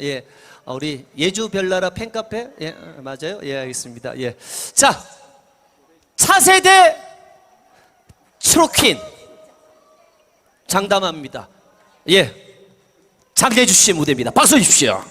예, 어, 우리 예주 별나라 팬카페 예 어, 맞아요? 예 알겠습니다. 예, 자 차세대 트로킨 장담합니다. 예, 장대주 씨의 무대입니다. 박수 주십시오.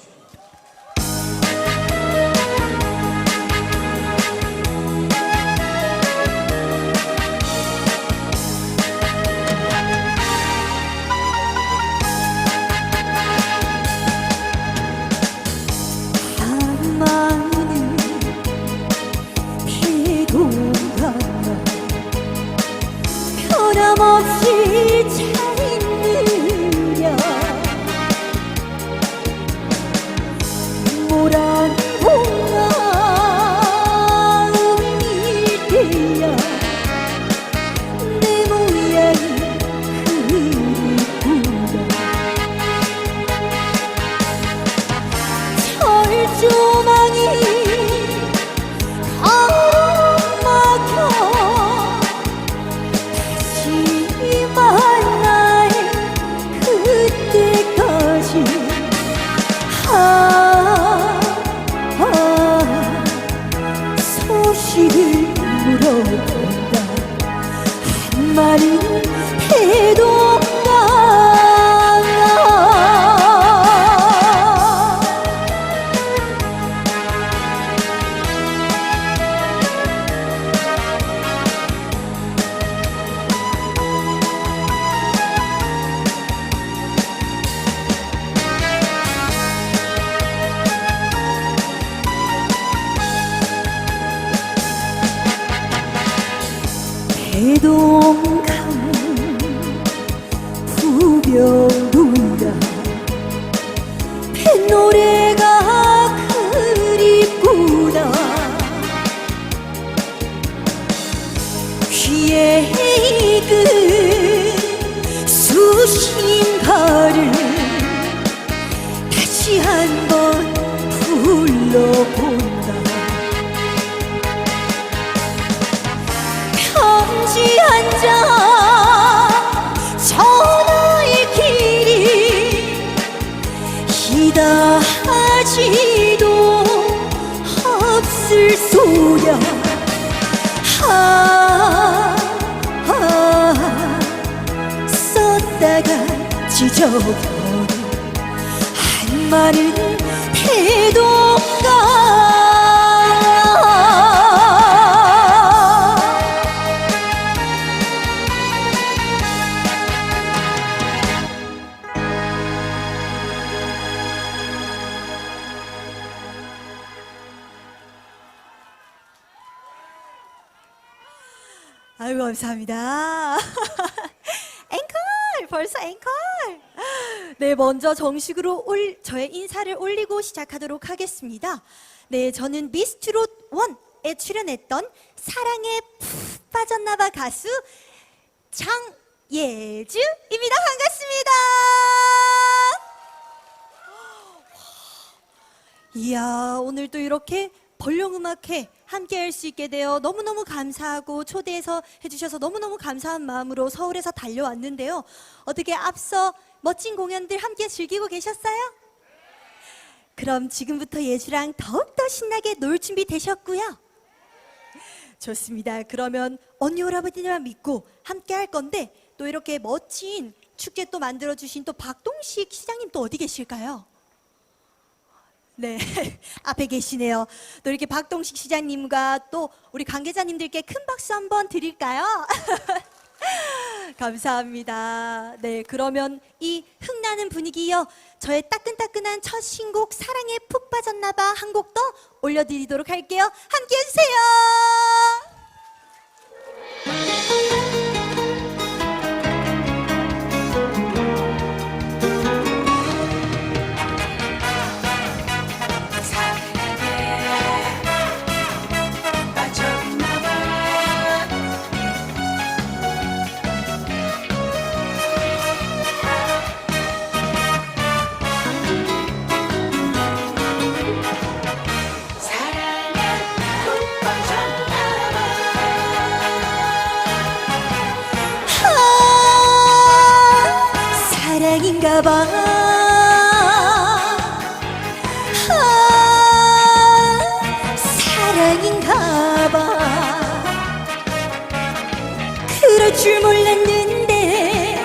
한 썼다가 찢어버린 한마는 태동가 아유 감사합니다. 벌써 앵콜. 네 먼저 정식으로 올 저의 인사를 올리고 시작하도록 하겠습니다. 네 저는 미스트롯 1에 출연했던 사랑에 푹 빠졌나봐 가수 장예주입니다. 반갑습니다. 이야 오늘 또 이렇게 벌령음악회 함께 할 수 있게 되어 너무너무 감사하고 초대해서 해주셔서 너무너무 감사한 마음으로 서울에서 달려왔는데요 어떻게 앞서 멋진 공연들 함께 즐기고 계셨어요? 그럼 지금부터 예주랑 더욱더 신나게 놀 준비 되셨고요 좋습니다 그러면 언니 오라버니만 믿고 함께 할 건데 또 이렇게 멋진 축제 또 만들어 주신 또 박동식 시장님 또 어디 계실까요? 네, 앞에 계시네요. 또 이렇게 박동식 시장님과 또 우리 관계자님들께 큰 박수 한번 드릴까요? 감사합니다. 네, 그러면 이 흥나는 분위기요. 저의 따끈따끈한 첫 신곡 사랑에 푹 빠졌나봐 한 곡 더 올려드리도록 할게요. 함께 해주세요. 아닌가 봐. 아, 사랑인가 봐. 그럴 줄 몰랐는데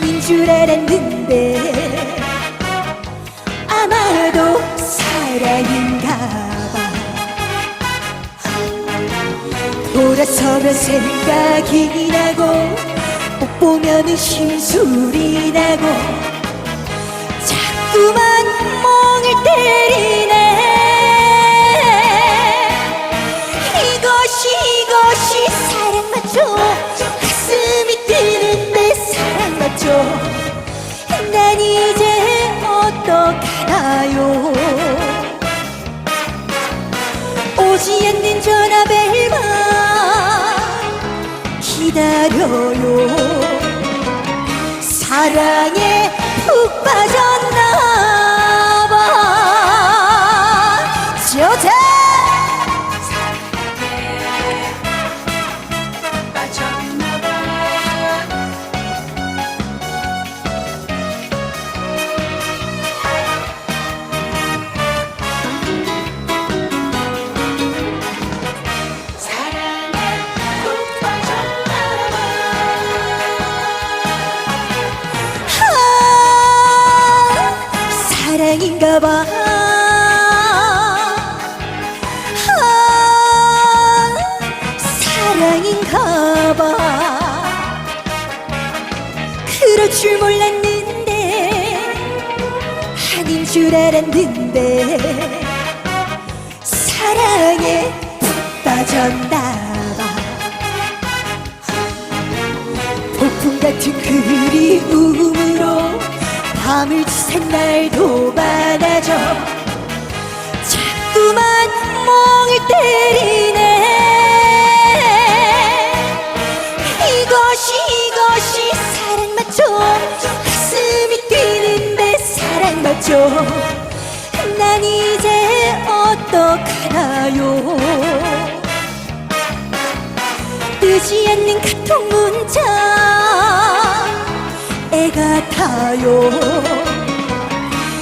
아닌 줄 알았는데 아마도 사랑인가 봐. 돌아서면 생각이 나고 보면은 심술이 나고 자꾸만 멍을 때리네. 이것이 이것이 사랑 맞죠 가슴이 뛰는데 사랑 맞죠 난 이제 어떡하나요? 오지 않는 전화벨만 기다려요 사랑에 푹 빠졌나 줄 알았는데, 사랑에 푹 빠졌나 봐. 폭풍 같은 그리움으로 밤을 지샌 날도 많아져 자꾸만 멍을 때리 맞죠. 난 이제 어떡하나요? 뜨지 않는 카톡 문자 애가 타요.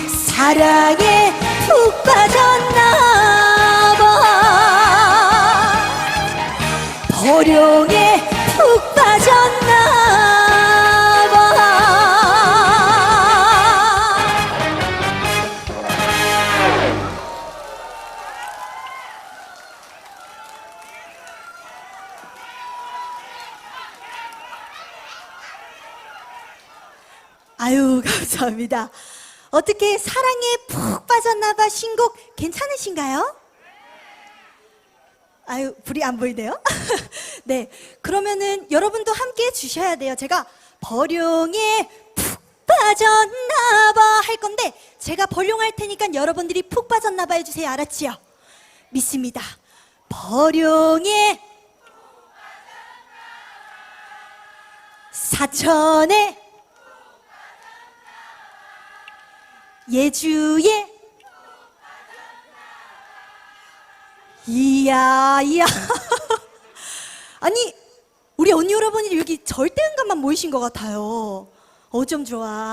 사랑에 푹 빠졌나 봐. 보령에 감사합니다. 어떻게 사랑에 푹 빠졌나봐 신곡 괜찮으신가요? 아유 불이 안 보이네요. 네 그러면은 여러분도 함께 해주셔야 돼요. 제가 버룡에 푹 빠졌나봐 할 건데 제가 버룡할 테니까 여러분들이 푹 빠졌나봐 해주세요. 알았지요? 믿습니다. 버룡에 사천에 예주에 이야 이야. 아니 우리 언니 여러분이 여기 절대음감만 모이신 것 같아요. 어쩜 좋아.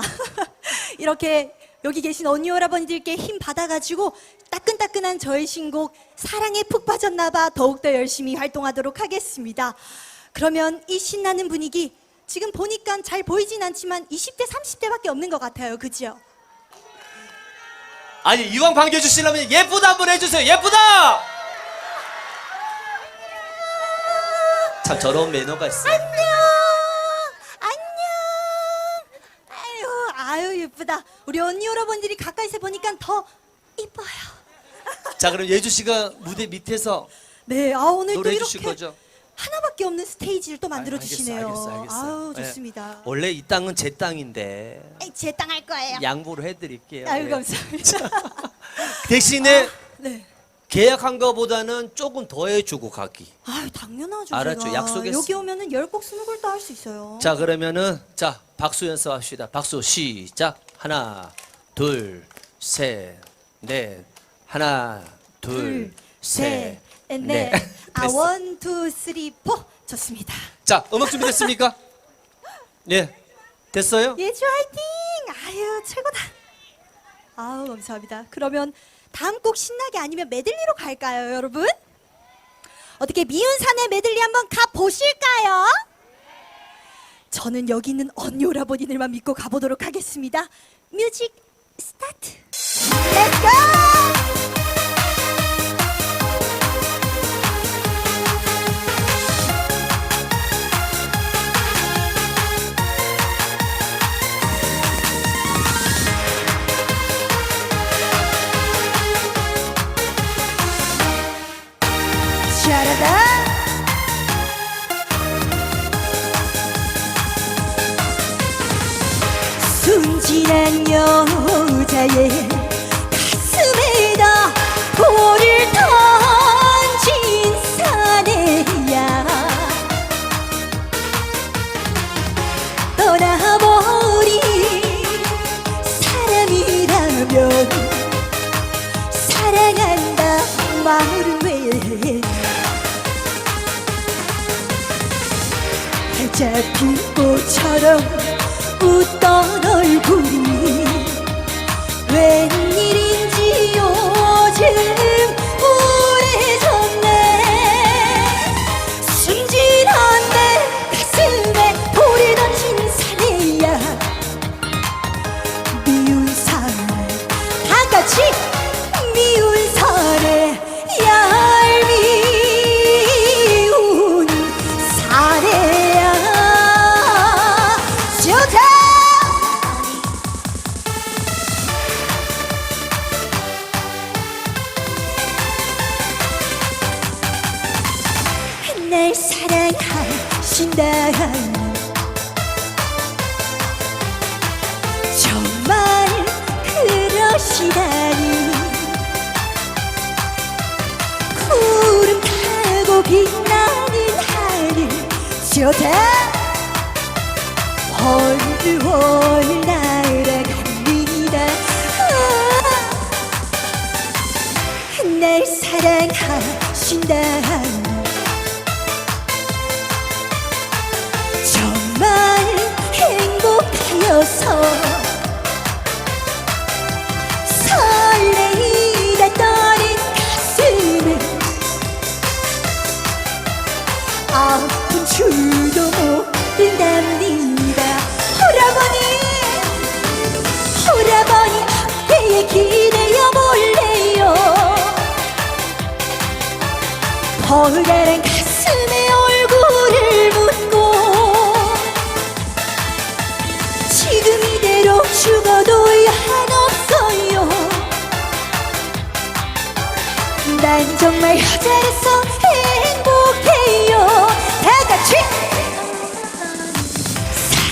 이렇게 여기 계신 언니 여러분들께 힘 받아가지고 따끈따끈한 저의 신곡 사랑에 푹 빠졌나봐 더욱더 열심히 활동하도록 하겠습니다. 그러면 이 신나는 분위기 지금 보니까 잘 보이진 않지만 20대 30대밖에 없는 것 같아요. 그죠? 아니 이왕 반겨주시려면 예쁘다 한번 해주세요. 예쁘다! 참 저런 매너가 있어. 안녕! 안녕! 아유 아유 예쁘다. 우리 언니 여러분들이 가까이서 보니까 더 이뻐요. 자 그럼 예주씨가 무대 밑에서 네 아 오늘 또 노래 이렇게 거죠? 하나밖에 없는 스테이지를 또 만들어 아, 주시네요. 알겠어, 알겠어. 아유 예. 좋습니다. 원래 이 땅은 제 땅인데 제 땅 할 거예요. 양보를 해드릴게요. 아유 예. 감사합니다. 대신에 네. 계약한 거보다는 조금 더 해주고 가기. 아유 당연하죠 알았죠, 제가. 약속했어. 여기 오면은 열 곡 스무 곡도 할 수 있어요. 자 그러면은 자 박수 연습합시다. 박수 시작. 하나 둘 셋 넷. 하나 둘셋넷. 둘셋 넷 아, 됐어. 원, 투, 쓰리, 포. 좋습니다. 자, 음악 준비됐습니까? 예. 됐어요? 예주 화이팅! 아유, 최고다. 아우, 감사합니다. 그러면 다음 곡 신나게 아니면 메들리로 갈까요, 여러분? 어떻게 미운 산의 메들리 한번 가보실까요? 저는 여기 있는 언니 오라버니들만 믿고 가보도록 하겠습니다. 뮤직 스타트! 렛츠고! yeah, yeah. チ。 월 날아갑니다 날 사랑하신다. 정말 행복하여서. 서울대는 가슴에 얼굴을 묻고 지금 이대로 죽어도 한없어요. 난 정말 여자로서 행복해요. 다 같이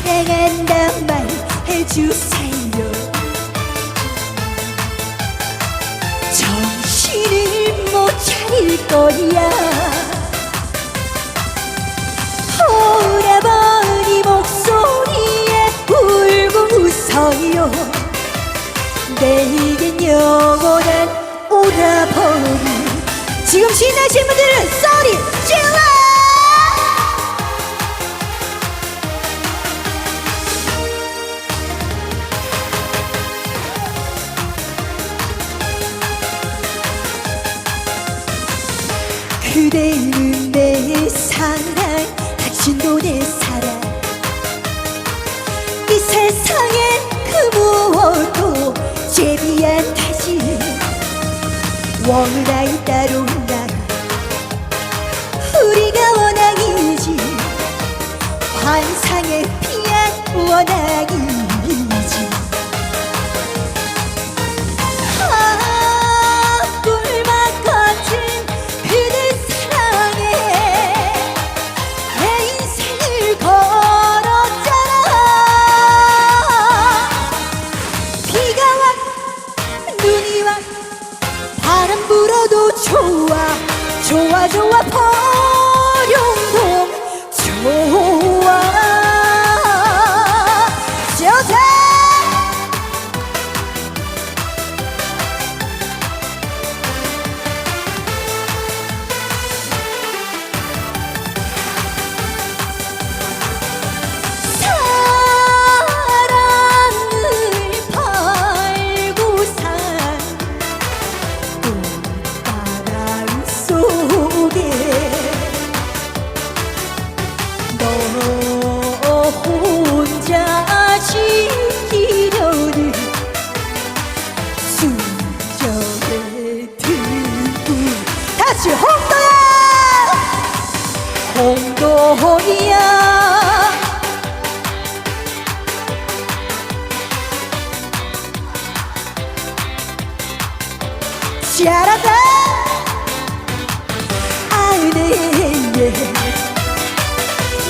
사랑한단 말 해주세요 길거리야. 오라버니 목소리에 울고 웃어요. 내게 영원한 오라버니. 지금 신나신 분들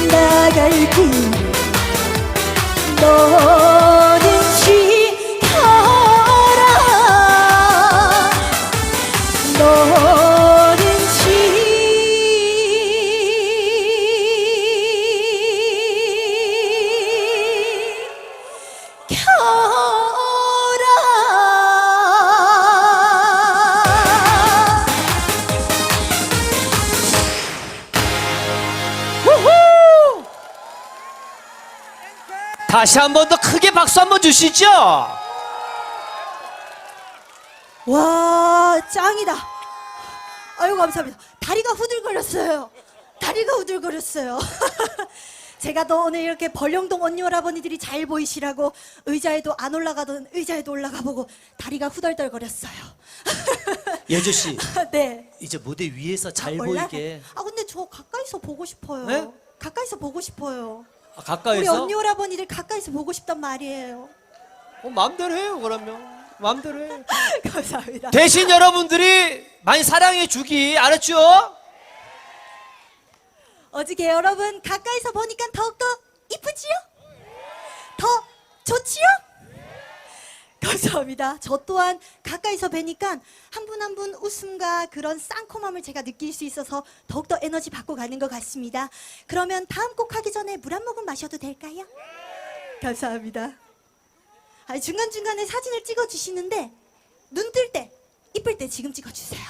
나갈 길 너는 다시 한 번 더 크게 박수 한번 주시죠. 와 짱이다. 아유 감사합니다. 다리가 후들거렸어요. 다리가 후들거렸어요. 제가 또 오늘 이렇게 벌령동 언니 오라버니들이 잘 보이시라고 의자에도 안 올라가던 의자에도 올라가 보고 다리가 후덜덜거렸어요. 예주 씨, 네. 이제 무대 위에서 잘 올라가- 보이게. 아 근데 저 가까이서 보고 싶어요. 네? 가까이서 보고 싶어요 아, 우리 가까이서 언니 오라버니들 가까이서 보고 싶단 말이에요 어, 마음대로 해요. 그러면 마음대로 해. 감사합니다 대신 여러분들이 많이 사랑해 주기 알았죠? 어저께 여러분 가까이서 보니까 감사합니다. 저 또한 가까이서 뵈니까 한 분 한 분 웃음과 그런 쌍콤함을 제가 느낄 수 있어서 더욱더 에너지 받고 가는 것 같습니다. 그러면 다음 곡 하기 전에 물 한 모금 마셔도 될까요? 감사합니다. 아, 중간중간에 사진을 찍어주시는데 눈 뜰 때, 이쁠 때 지금 찍어주세요.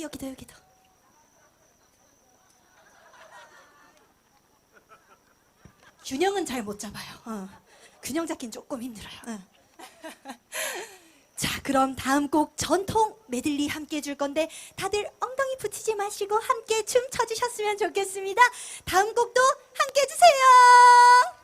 여기다 여기다. 균형은 잘 못 잡아요. 어. 균형 잡긴 조금 힘들어요. 어. 자, 그럼 다음 곡 전통 메들리 함께 해줄 건데 다들 엉덩이 붙이지 마시고 함께 춤 춰주셨으면 좋겠습니다. 다음 곡도 함께 해주세요.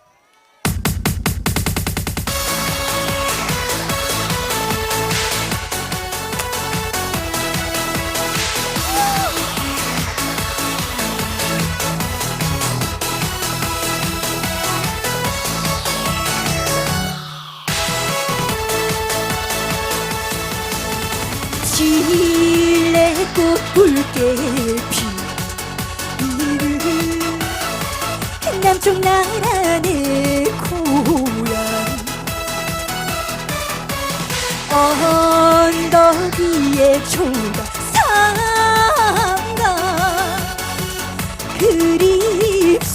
붉게 피는 남쪽 나라의 고향. 언덕 위에 초가상가 그립습니다.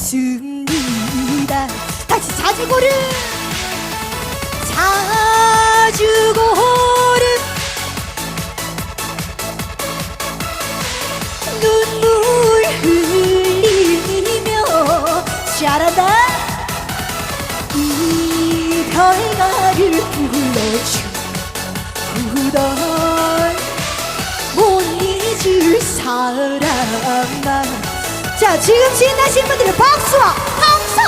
다시 자주고를 자주고 이 별가를 불러주던 못 잊을 사람만 자 지금 신나신 분들은 박수와 함성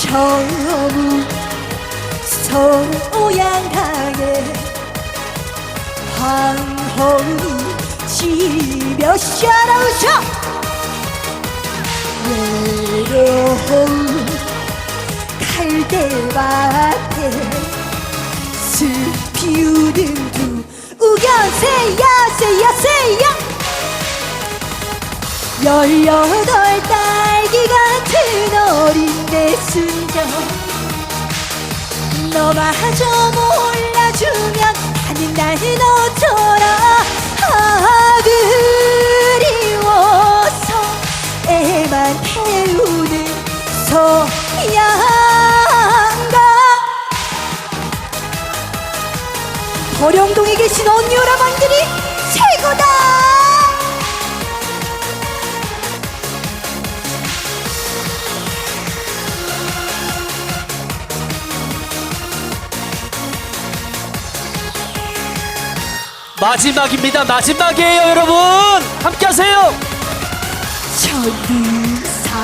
처음 소양강에 황혼이 지며 샤라우셔! 외로운 갈대밭에 숲피우는 두 우겨새야 새야 새야 열여덟 딸기 같은 어린 내 순정 너마저 몰라주면 하는 날 너처럼 아 그리워서 애만 태우는 서양가. 거령동에 계신 언니 오라버니들이 최고다 마지막입니다. 마지막이에요, 여러분. 함께 하세요. 천두산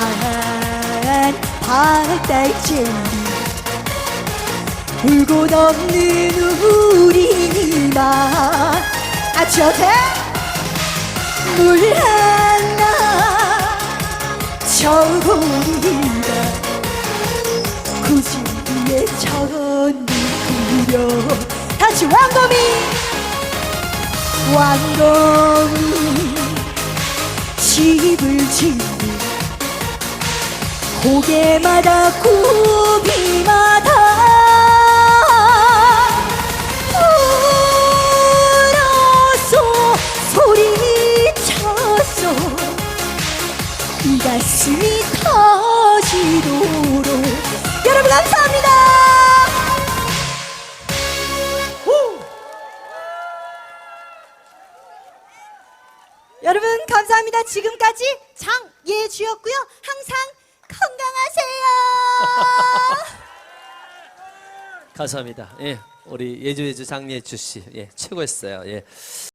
바닥젤리 울고 넘는 우리만 아치어테 물 하나 저고리가 굳이 위에 천이 그려 다시 왕검이 왕검이 집을 짓는 고개마다 굽이마다 울어서 이 가슴이 터지도록. 여러분 감사 여러분 감사합니다. 지금까지 장예주였고요. 항상 건강하세요. 감사합니다. 예, 우리 예주 예주 장예주 씨, 예, 최고였어요. 예.